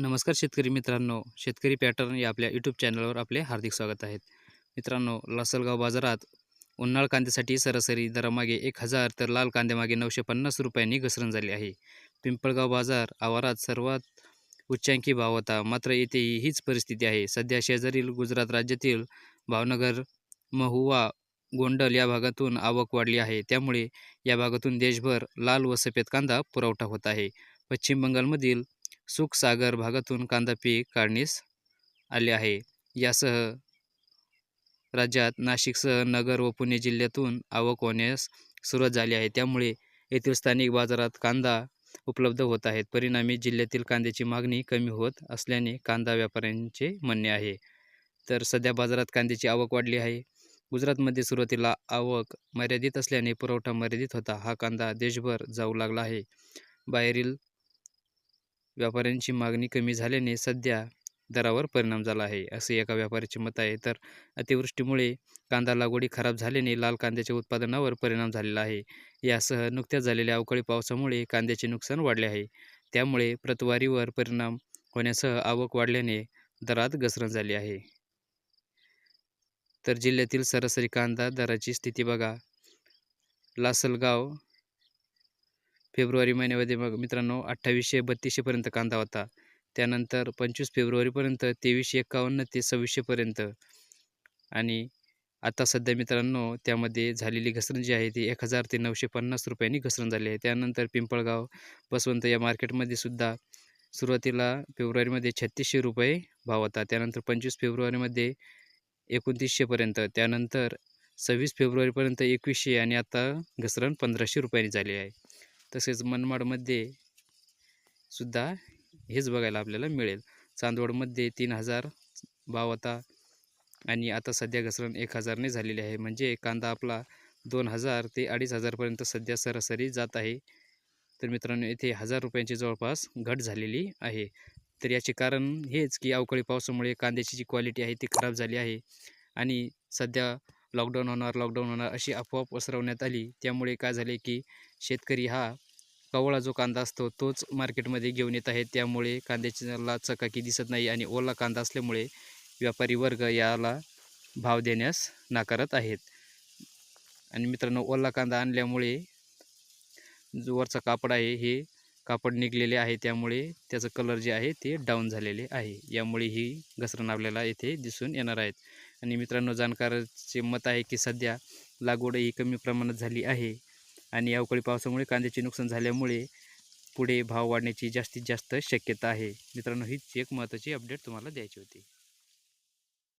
नमस्कार शेतकरी मित्रांनो शेतकरी पॅटर्न या आपल्या यूट्यूब चॅनलवर आपले हार्दिक स्वागत आहेत मित्रांनो लासलगाव बाजारात उन्हाळ कांद्यासाठी सरासरी दरामागे एक हजार तर लाल कांद्यामागे नऊशे पन्नास रुपयांनी घसरण झाली आहे. पिंपळगाव बाजार आवारात सर्वात उच्चांकी भाव होता मात्र येथेही हीच परिस्थिती आहे. सध्या शेजारील गुजरात राज्यातील भावनगर महुवा गोंडल या भागातून आवक वाढली आहे. त्यामुळे या भागातून देशभर लाल व सफेद कांदा पुरवठा होत आहे. पश्चिम बंगालमधील सुखसागर भागातून कांदा पीक काढणीस आले आहे. यासह राज्यात नाशिकसह नगर व पुणे जिल्ह्यातून आवक होण्यास सुरुवात झाली आहे. त्यामुळे येथील स्थानिक बाजारात कांदा उपलब्ध होत आहेत. परिणामी जिल्ह्यातील कांद्याची मागणी कमी होत असल्याने कांदा व्यापाऱ्यांचे म्हणणे आहे. तर सध्या बाजारात कांद्याची आवक वाढली आहे. गुजरातमध्ये सुरुवातीला आवक मर्यादित असल्याने पुरवठा मर्यादित होता. हा कांदा देशभर जाऊ लागला आहे. बाहेरील व्यापाऱ्यांची मागणी कमी झाल्याने सध्या दरावर परिणाम झाला आहे. असे एका व्यापाऱ्याचे मत आहे. तर अतिवृष्टीमुळे कांदा लागवडी खराब झाल्याने लाल कांद्याच्या उत्पादनावर परिणाम झालेला आहे. यासह नुकत्याच झालेल्या अवकाळी पावसामुळे कांद्याचे नुकसान वाढले आहे. त्यामुळे प्रतवारीवर परिणाम होण्यासह आवक वाढल्याने दरात घसरण झाली आहे. तर जिल्ह्यातील सरासरी कांदा दराची स्थिती बघा. लासलगाव फेब्रुवारी महिन्यामध्ये मग मित्रांनो अठ्ठावीसशे बत्तीसशेपर्यंत कांदा होता. त्यानंतर पंचवीस फेब्रुवारीपर्यंत तेवीसशे एकावन्न ते सव्वीसशेपर्यंत आणि आता सध्या मित्रांनो त्यामध्ये झालेली घसरण जी आहे ती एक हजार ते नऊशे पन्नास रुपयांनी घसरण झाली आहे. त्यानंतर पिंपळगाव बसवंत या मार्केटमध्ये सुद्धा सुरुवातीला फेब्रुवारीमध्ये छत्तीसशे रुपये भाव होता. त्यानंतर पंचवीस फेब्रुवारीमध्ये एकोणतीसशेपर्यंत त्यानंतर सव्वीस फेब्रुवारीपर्यंत एकवीसशे आणि आता घसरण पंधराशे रुपयांनी झाली आहे. तसेच मनमाडमध्ये सुद्धा हेच बघायला आपल्याला मिळेल. चांदवडमध्ये तीन हजार भाव आता आणि आता सध्या घसरण एक हजारने झालेली आहे. म्हणजे कांदा आपला दोन हजार ते अडीच हजारपर्यंत सध्या सरासरी जात आहे. तर मित्रांनो येथे हजार रुपयांची जवळपास घट झालेली आहे. तर याचे कारण हेच की अवकाळी पावसामुळे कांद्याची जी क्वालिटी आहे ती खराब झाली आहे. आणि सध्या लॉकडाऊन होणार लॉकडाऊन होणार अशी अफवा पसरवण्यात आली. त्यामुळे काय झाले की शेतकरी हा कवळा जो कांदा असतो तोच मार्केटमध्ये घेऊन येत आहे. त्यामुळे कांद्याच्याला चकाकी दिसत नाही आणि ओला कांदा असल्यामुळे व्यापारी वर्ग याला भाव देण्यास नाकारत आहेत. आणि मित्रांनो ओला कांदा आणल्यामुळे जो वरचा कापड आहे हे कापड निघलेले आहे. त्यामुळे त्याचं कलर जे आहे ते डाऊन झालेले आहे. यामुळे ही घसरण आपल्याला येथे दिसून येणार आहेत. आणि मित्रांनो जाणकाराचे मत आहे की सध्या लागवड ही कमी प्रमाणात झाली आहे आणि अवकाळी पावसामुळे कांद्याचे नुकसान झाल्यामुळे पुढे भाव वाढण्याची जास्तीत जास्त शक्यता आहे. मित्रांनो हीच एक महत्त्वाची अपडेट तुम्हाला द्यायची होती.